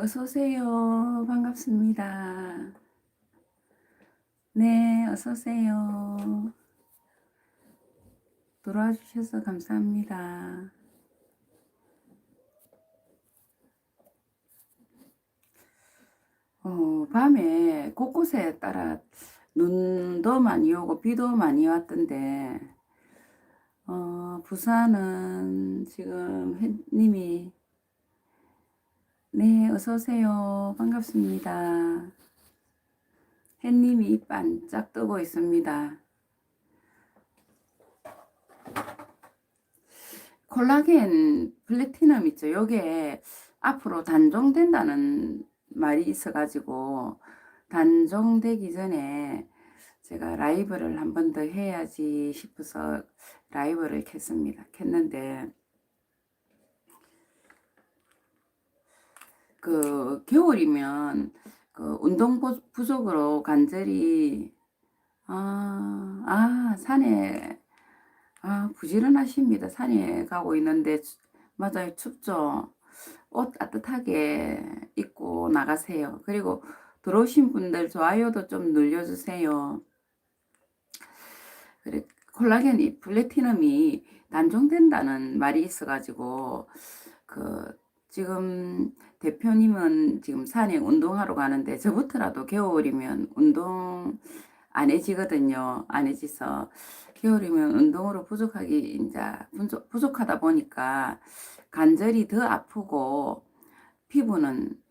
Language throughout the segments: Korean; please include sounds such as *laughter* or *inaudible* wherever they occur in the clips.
어서 오세요. 반갑습니다. 네, 어서 오세요. 돌아와 주셔서 감사합니다. 어, 밤에 곳곳에 따라 눈도 많이 오고 비도 많이 왔던데, 어, 부산은 지금 햇님이, 네, 어서 오세요. 반갑습니다. 햇님이 반짝 뜨고 있습니다. 콜라겐 플래티넘 있죠. 요게 앞으로 단종된다는 말이 있어가지고 단종되기 전에 제가 라이브를 한 번 더 해야지 싶어서 라이브를 켰습니다. 켰는데 그 겨울이면 그 운동 부- 부족으로 간절히 아, 아 산에 아 부지런하십니다. 산에 가고 있는데 추- 맞아요 춥죠. 옷 따뜻하게 입고 나가세요. 그리고 들어오신 분들 좋아요도 좀 눌러주세요. 그래, 콜라겐 이 플래티넘이 단종된다는 말이 있어가지고 그 지금 대표님은 지금 산에 운동하러 가는데 저부터라도 겨울이면 운동 안 해지거든요. 안 해지서 겨울이면 운동으로 부족하기 이제 부족, 부족하다 보니까 관절이 더 아프고 피부는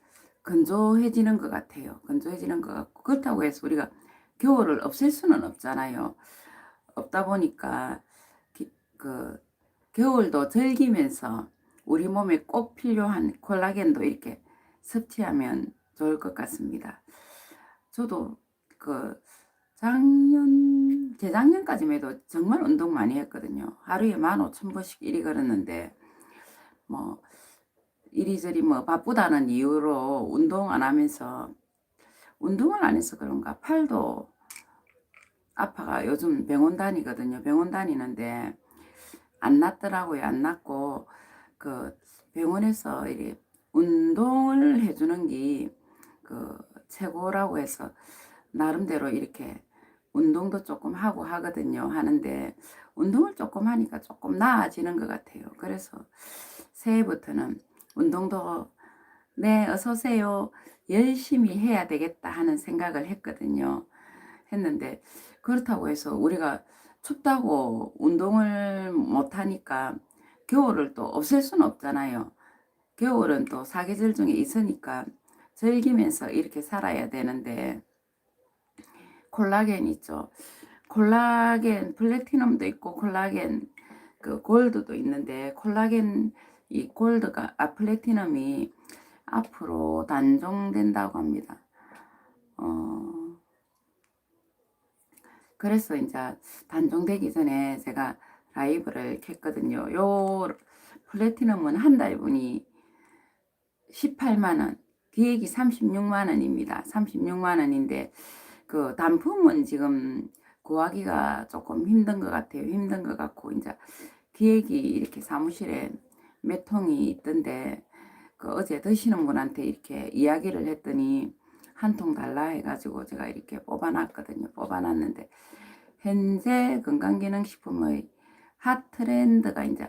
건조해지는 것 같아요. 건조해지는 것 같고 그렇다고 해서 우리가 겨울을 없앨 수는 없잖아요. 없다 보니까 기- 그 겨울도 즐기면서 우리 몸에 꼭 필요한 콜라겐도 이렇게 섭취하면 좋을 것 같습니다. 저도 그 작년, 재작년까지만 해도 정말 운동 많이 했거든요. 하루에 15,000보씩 이리 걸었는데, 뭐, 이리저리 뭐 바쁘다는 이유로 운동 안 하면서, 운동을 안 해서 그런가, 팔도 아파가 요즘 병원 다니거든요. 병원 다니는데, 안 낫더라고요. 안 낫고, 그 병원에서 이리 운동을 해주는 게 그 최고라고 해서 나름대로 이렇게 운동도 조금 하고 하거든요. 하는데 운동을 조금 하니까 조금 나아지는 것 같아요. 그래서 새해부터는 운동도 네, 어서 오세요. 열심히 해야 되겠다 하는 생각을 했거든요. 했는데 그렇다고 해서 우리가 춥다고 운동을 못 하니까 겨울을 또 없앨 수는 없잖아요. 겨울은 또 사계절 중에 있으니까 즐기면서 이렇게 살아야 되는데 콜라겐 있죠. 콜라겐 플래티넘도 있고 콜라겐 그 골드도 있는데 콜라겐 이 골드가 아 플래티넘이 앞으로 단종된다고 합니다. 어 그래서 이제 단종되기 전에 제가 라이브를 켰거든요. 요 플래티넘은 한 달분이 18만 원, 기획이 36만 원입니다. 36만 원인데 그 단품은 지금 구하기가 조금 힘든 것 같아요. 힘든 것 같고 이제 기획이 이렇게 사무실에 몇 통이 있던데 그 어제 드시는 분한테 이렇게 이야기를 했더니 한 통 달라 해가지고 제가 이렇게 뽑아놨거든요. 뽑아놨는데 현재 건강기능식품의 핫 트렌드가 이제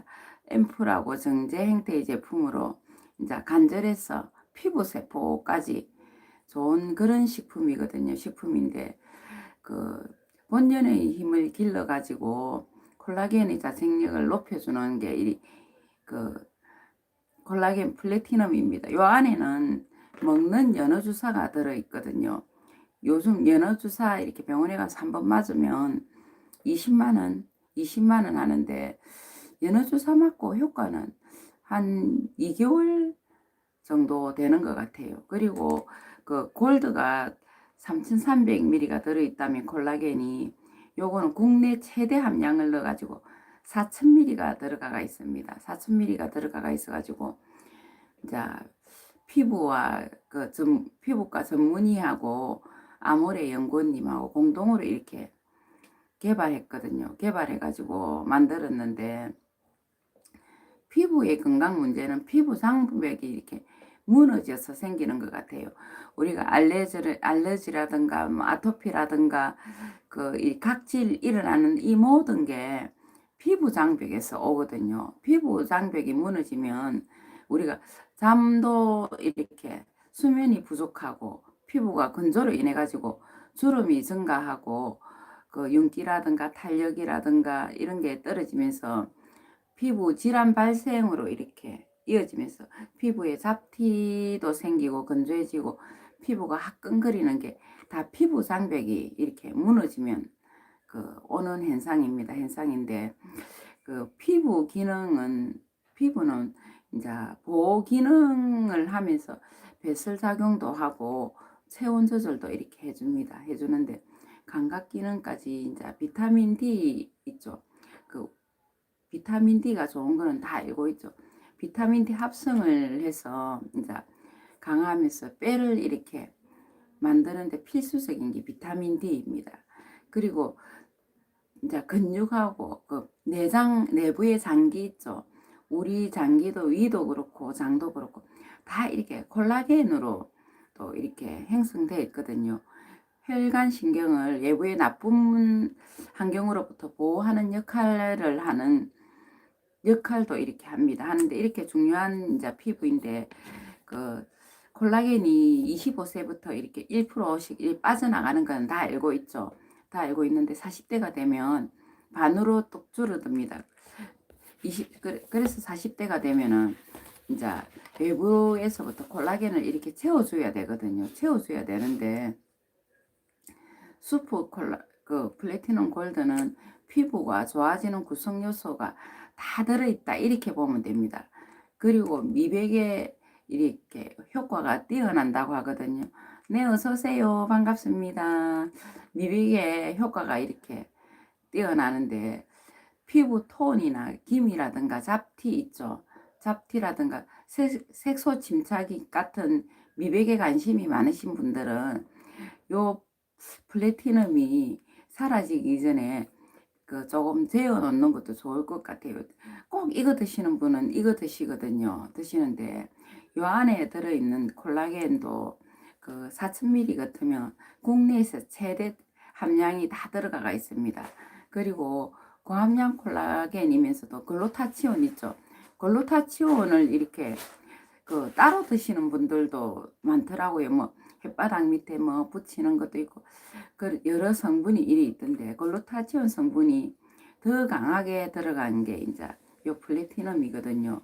앰플하고 정제 행태의 제품으로 이제 간절해서 피부 세포까지 좋은 그런 식품이거든요. 식품인데 그 본연의 힘을 길러 가지고 콜라겐의 자생력을 높여주는 게 그 콜라겐 플래티넘입니다. 요 안에는 먹는 연어 주사가 들어 있거든요. 요즘 연어 주사 이렇게 병원에 가서 한 번 맞으면 20만 원, 20만 원 하는데 연어 주 사 맞고 효과는 한 2개월 정도 되는 것 같아요. 그리고 그 골드가 3,300ml가 들어있다면 콜라겐이 요거는 국내 최대 함량을 넣어가지고 4,000ml가 들어가가 있습니다. 4,000ml가 들어가가 있어가지고 이제 피부와 그 전, 피부과 전문의하고 아모레 연구원님하고 공동으로 이렇게 개발했거든요. 개발해가지고 만들었는데 피부의 건강 문제는 피부 장벽이 이렇게 무너져서 생기는 것 같아요. 우리가 알레르, 알레르기라든가 뭐 아토피라든가 그 이 각질 일어나는 이 모든 게 피부 장벽에서 오거든요. 피부 장벽이 무너지면 우리가 잠도 이렇게 수면이 부족하고 피부가 건조로 인해 가지고 주름이 증가하고 그 윤기라든가 탄력이라든가 이런 게 떨어지면서 피부 질환 발생으로 이렇게 이어지면서 피부에 잡티도 생기고 건조해지고 피부가 화끈거리는 게 다 피부 장벽이 이렇게 무너지면 그 오는 현상입니다. 현상인데 그 피부 기능은 피부는 이제 보호 기능을 하면서 배설 작용도 하고 체온 조절도 이렇게 해줍니다. 해주는데 감각 기능까지 이제 비타민 D 있죠. 그 비타민 D가 좋은 거는 다 알고 있죠. 비타민 D 합성을 해서 이제 강화하면서 뼈를 이렇게 만드는데 필수적인 게 비타민 D입니다. 그리고 이제 근육하고 그 내장 내부의 장기 있죠. 우리 장기도 위도 그렇고 장도 그렇고 다 이렇게 콜라겐으로 또 이렇게 형성되어 있거든요. 혈관 신경을 외부의 나쁜 환경으로부터 보호하는 역할을 하는 역할도 이렇게 합니다. 하는데 이렇게 중요한 이제 피부인데 그 콜라겐이 25세부터 이렇게 1%씩 빠져나가는 건 다 알고 있죠. 다 알고 있는데 40대가 되면 반으로 뚝 줄어듭니다. 20, 그래서 40대가 되면은 이제 외부에서부터 콜라겐을 이렇게 채워줘야 되거든요. 채워줘야 되는데 수프 콜라 그 플래티넘 골드는 피부가 좋아지는 구성 요소가 다 들어있다 이렇게 보면 됩니다. 그리고 미백에 이렇게 효과가 뛰어난다고 하거든요. 네, 어서오세요. 반갑습니다. 미백의 효과가 이렇게 뛰어나는데 피부 톤이나 김이라든가 잡티 있죠. 잡티라든가 색, 소 침착이 같은 미백에 관심이 많으신 분들은 요 플래티넘이 사라지기 전에 그 조금 재워 놓는 것도 좋을 것 같아요. 꼭 이거 드시는 분은 이거 드시거든요. 드시는데 요 안에 들어 있는 콜라겐도 그 4000ml 같으면 국내에서 최대 함량이 다 들어가 있습니다. 그리고 고함량 콜라겐이면서도 글루타치온 있죠. 글루타치온을 이렇게 그 따로 드시는 분들도 많더라고요. 뭐 햇바닥 밑에 뭐 붙이는 것도 있고 그 여러 성분이 일이 있던데 글루타치온 성분이 더 강하게 들어간 게 이제 요 플래티넘이거든요.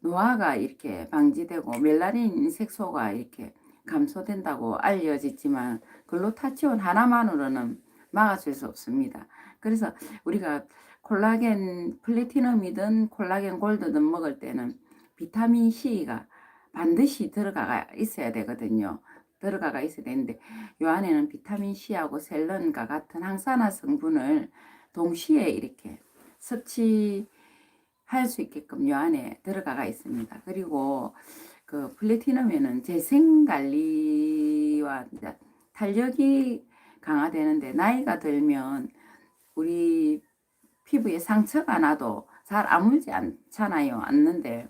노화가 이렇게 방지되고 멜라닌 색소가 이렇게 감소된다고 알려졌지만 글루타치온 하나만으로는 막아줄 수 없습니다. 그래서 우리가 콜라겐 플래티넘이든 콜라겐 골드든 먹을 때는 비타민 C가 반드시 들어가 있어야 되거든요. 들어가가 있어야 되는데 이 안에는 비타민 C하고 셀런과 같은 항산화 성분을 동시에 이렇게 섭취 할 수 있게끔 요 안에 들어가가 있습니다. 그리고 그 플래티넘에는 재생 관리와 탄력이 강화되는데 나이가 들면 우리 피부에 상처가 나도 잘 아물지 않잖아요. 않는데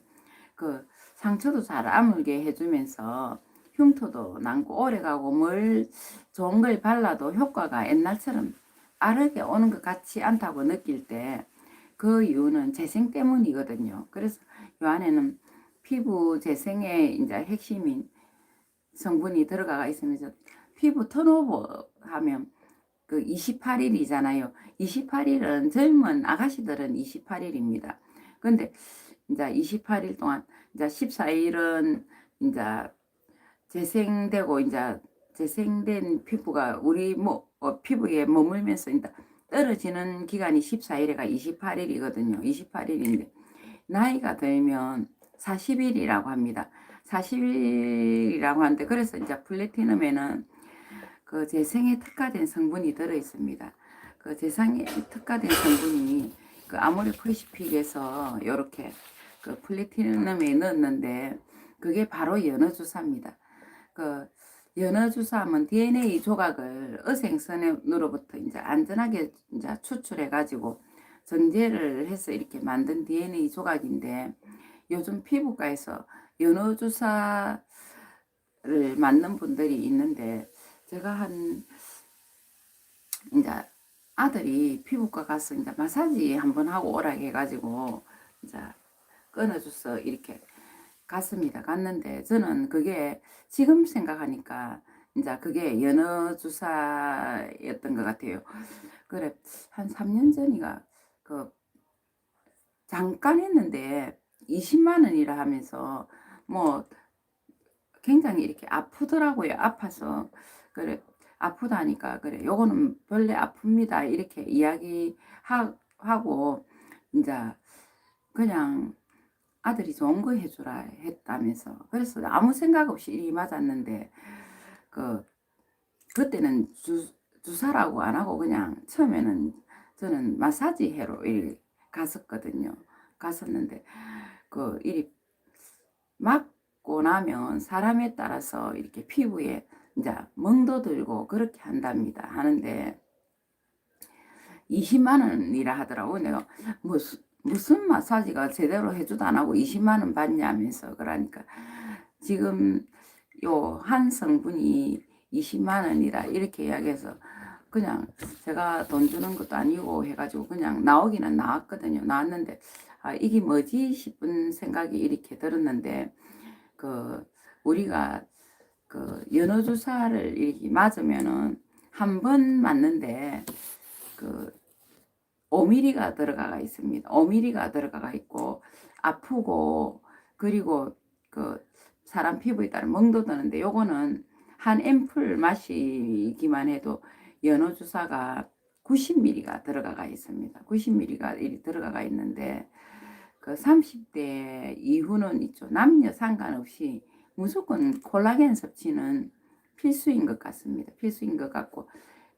그 상처도 잘 아물게 해주면서 흉터도 남고 오래가고 뭘 좋은 걸 발라도 효과가 옛날처럼 빠르게 오는 것 같지 않다고 느낄 때 그 이유는 재생 때문이거든요. 그래서 이 안에는 피부 재생의 이제 핵심인 성분이 들어가 있으면서 피부 턴오버 하면 그 28일이잖아요. 28일은 젊은 아가씨들은 28일입니다. 근데 이제 28일 동안 이제 14일은 이제 재생되고 이제 재생된 피부가 우리 뭐 어, 피부에 머물면서 이제 떨어지는 기간이 14일에가 28일이거든요. 28일인데 나이가 들면 40일이라고 합니다. 40일이라고 하는데 그래서 이제 플래티넘에는 그 재생에 특화된 성분이 들어 있습니다. 그 재생에 특화된 성분이 그 아모레 퍼시픽에서 이렇게 그 플래티넘에 넣었는데 그게 바로 연어 주사입니다. 그 연어 주사하면 DNA 조각을 어생선으로부터 이제 안전하게 이제 추출해 가지고 정제를 해서 이렇게 만든 DNA 조각인데 요즘 피부과에서 연어 주사를 맞는 분들이 있는데 제가 한 이제 아들이 피부과 가서 이제 마사지 한번 하고 오라 해가지고 이제 끊어줘서 이렇게 갔습니다. 갔는데 저는 그게 지금 생각하니까 이제 그게 연어 주사였던 것 같아요. 그래 한 3년 전이가 그 잠깐 했는데 20만 원이라 하면서 뭐 굉장히 이렇게 아프더라고요. 아파서 그래 아프다니까 그래 요거는 원래 아픕니다. 이렇게 이야기하고 이제 그냥 아들이 좋은 거 해주라 했다면서 그래서 아무 생각 없이 일이 맞았는데 그 그때는 주, 주사라고 안 하고 그냥 처음에는 저는 마사지 해로 일 갔었거든요. 갔었는데 그 일이 맞고 나면 사람에 따라서 이렇게 피부에 이제 멍도 들고 그렇게 한답니다. 하는데 20만 원이라 하더라고. 내가 무슨 무슨 마사지가 제대로 해주도 안 하고 20만 원 받냐면서 그러니까 지금 요 한 성분이 20만 원이라 이렇게 이야기해서 그냥 제가 돈 주는 것도 아니고 해가지고 그냥 나오기는 나왔거든요. 나왔는데 아 이게 뭐지 싶은 생각이 이렇게 들었는데 그 우리가 그 연어 주사를 이렇게 맞으면은 한 번 맞는데 그 5mm가 들어가가 있습니다. 5mm가 들어가가 있고 아프고 그리고 그 사람 피부에 따라 멍도 드는데 요거는 한 앰플 마시기만 해도 연어 주사가 90ml가 들어가가 있습니다. 90ml가 이리 들어가가 있는데 그 30대 이후는 있죠. 남녀 상관없이 무조건 콜라겐 섭취는 필수인 것 같습니다. 필수인 것 같고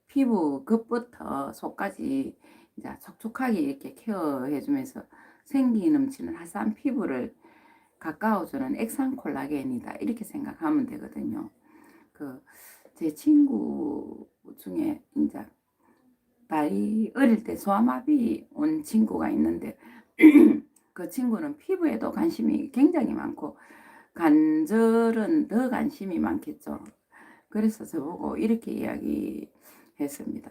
피부 끝부터 속까지 이제 촉촉하게 이렇게 케어해주면서 생기 넘치는 화사한 피부를 가까워주는 액상 콜라겐이다 이렇게 생각하면 되거든요. 그 제 친구 중에 이제 나이 어릴 때 소아마비 온 친구가 있는데 *clears throat* 그 친구는 피부에도 관심이 굉장히 많고 관절은 더 관심이 많겠죠. 그래서 저보고 이렇게 이야기했습니다.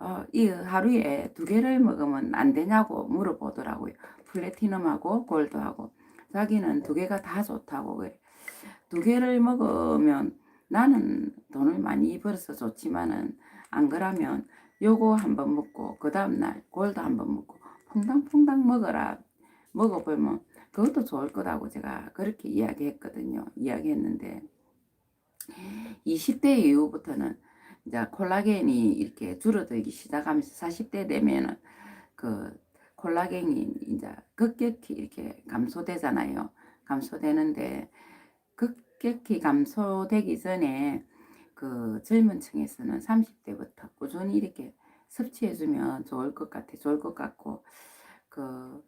어, 이 하루에 두 개를 먹으면 안 되냐고 물어보더라고요. 플래티넘하고 골드하고. 자기는 두 개가 다 좋다고 그래. 두 개를 먹으면 나는 돈을 많이 벌어서 좋지만은 안 그러면 요거 한번 먹고 그 다음날 골드 한번 먹고 퐁당퐁당 먹어라. 먹어보면 그것도 좋을 거라고 제가 그렇게 이야기했거든요. 이야기했는데 20대 이후부터는 이제 콜라겐이 이렇게 줄어들기 시작하면서 40대 되면은 그 콜라겐이 이제 급격히 이렇게 감소되잖아요. 감소되는데 급격히 감소되기 전에 그 젊은 층에서는 30대부터 꾸준히 이렇게 섭취해주면 좋을 것 같아. 좋을 것 같고 그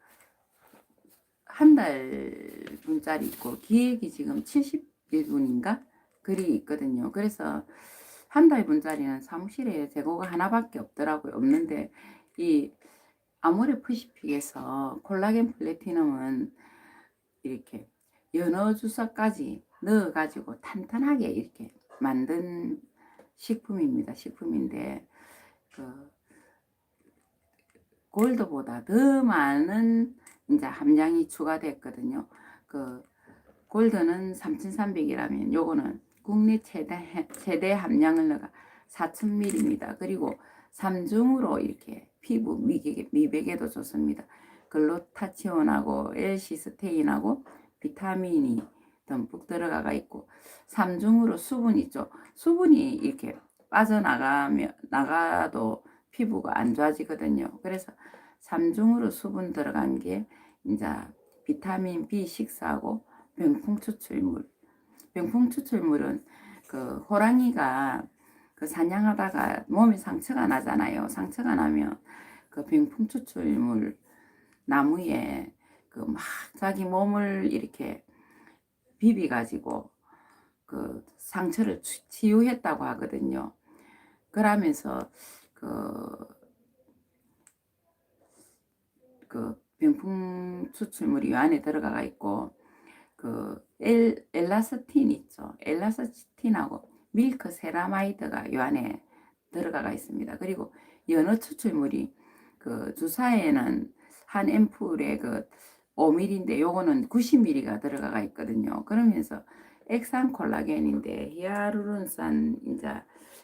한 달 분짜리 있고 기획이 지금 70일 분인가 글이 있거든요. 그래서 한 달분짜리는 사무실에 재고가 하나밖에 없더라고요. 없는데 이 아모레프시픽에서 콜라겐 플래티넘은 이렇게 연어 주사까지 넣어가지고 탄탄하게 이렇게 만든 식품입니다. 식품인데 그 골드보다 더 많은 이제 함량이 추가됐거든요. 그 골드는 3,300이라면 요거는 국내 최대, 최대 함량을 넣어 4,000ml입니다. 그리고 삼중으로 이렇게 피부 미백에, 미백에도 좋습니다. 글루타치온하고 엘시스테인하고 비타민이 듬뿍 들어가가 있고 삼중으로 수분 있죠. 수분이 이렇게 빠져나가면 나가도 피부가 안 좋아지거든요. 그래서 삼중으로 수분 들어간 게 이제 비타민 B6하고 병풍 추출물. 병풍 추출물은 그 호랑이가 그 사냥하다가 몸에 상처가 나잖아요. 상처가 나면 그 병풍 추출물 나무에 그 막 자기 몸을 이렇게 비비 가지고 그 상처를 치유했다고 하거든요. 그러면서 그, 그 병풍 추출물이 안에 들어가 있고 그 엘, 엘라스틴 있죠. 엘라스틴하고 밀크 세라마이드가 요 안에 들어가가 있습니다. 그리고 연어 추출물이 그 주사에는 한 앰플에 그 5ml인데 요거는 90ml가 들어가가 있거든요. 그러면서 액상 콜라겐인데 히아루론산 이제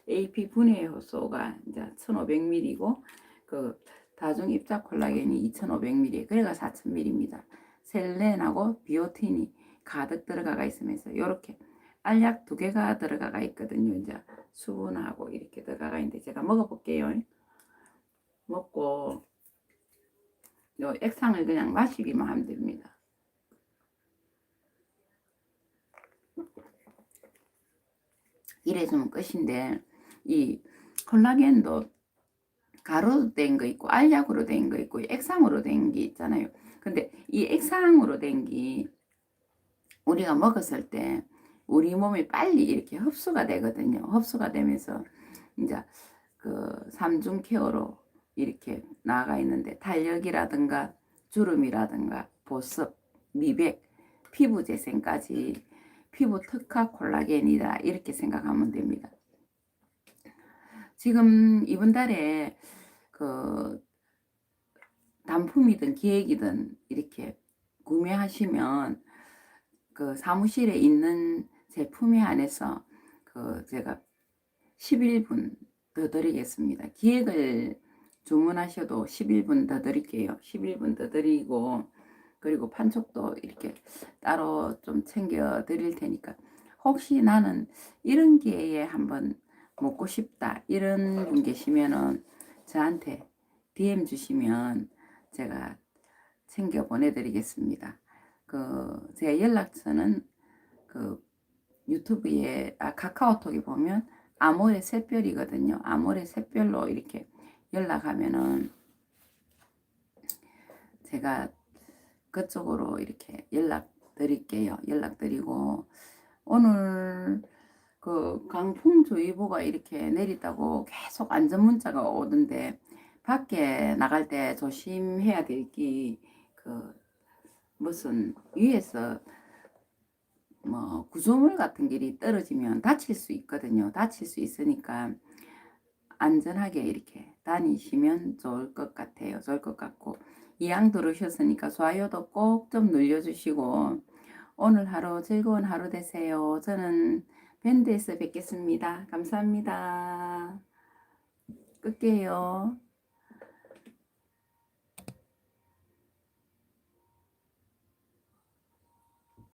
AP 분해 효소가 이제 1,500ml고 그 다중 입자 콜라겐이 2,500ml, 그래가 4,000ml입니다. 셀렌하고 비오틴이 가득 들어가가 있으면서 이렇게 알약 두 개가 들어가가 있거든요. 이제 수분하고 이렇게 들어가가 있는데 제가 먹어볼게요. 먹고 요 액상을 그냥 마시기만 하면 됩니다. 이래주면 끝인데 이 콜라겐도 가루로 된 거 있고 알약으로 된 거 있고 액상으로 된 게 있잖아요. 근데 이 액상으로 된 게 우리가 먹었을 때 우리 몸에 빨리 이렇게 흡수가 되거든요. 흡수가 되면서 이제 그 삼중 케어로 이렇게 나아가 있는데 탄력이라든가 주름이라든가 보습, 미백, 피부 재생까지 피부 특화 콜라겐이다 이렇게 생각하면 됩니다. 지금 이번 달에 그 단품이든 기획이든 이렇게 구매하시면 그 사무실에 있는 제 품에 한해서 그 제가 11분 더 드리겠습니다. 기획을 주문하셔도 11분 더 드릴게요. 11분 더 드리고 그리고 판촉도 이렇게 따로 좀 챙겨 드릴 테니까 혹시 나는 이런 기회에 한번 먹고 싶다 이런 분 계시면은 저한테 DM 주시면 제가 챙겨 보내드리겠습니다. 그제 연락처는 그 유튜브에 아 카카오톡에 보면 아모레 샛별이거든요. 아모레 샛별로 이렇게 연락하면은 제가 그쪽으로 이렇게 연락 드릴게요. 연락 드리고 오늘 그 강풍주의보가 이렇게 내린다고 계속 안전 문자가 오던데 밖에 나갈 때 조심해야 될 게 그 무슨 위에서 뭐 구조물 같은 길이 떨어지면 다칠 수 있거든요. 다칠 수 있으니까 안전하게 이렇게 다니시면 좋을 것 같아요. 좋을 것 같고 이양 들으셨으니까 좋아요도 꼭 좀 눌러주시고 오늘 하루 즐거운 하루 되세요. 저는 밴드에서 뵙겠습니다. 감사합니다. 끌게요.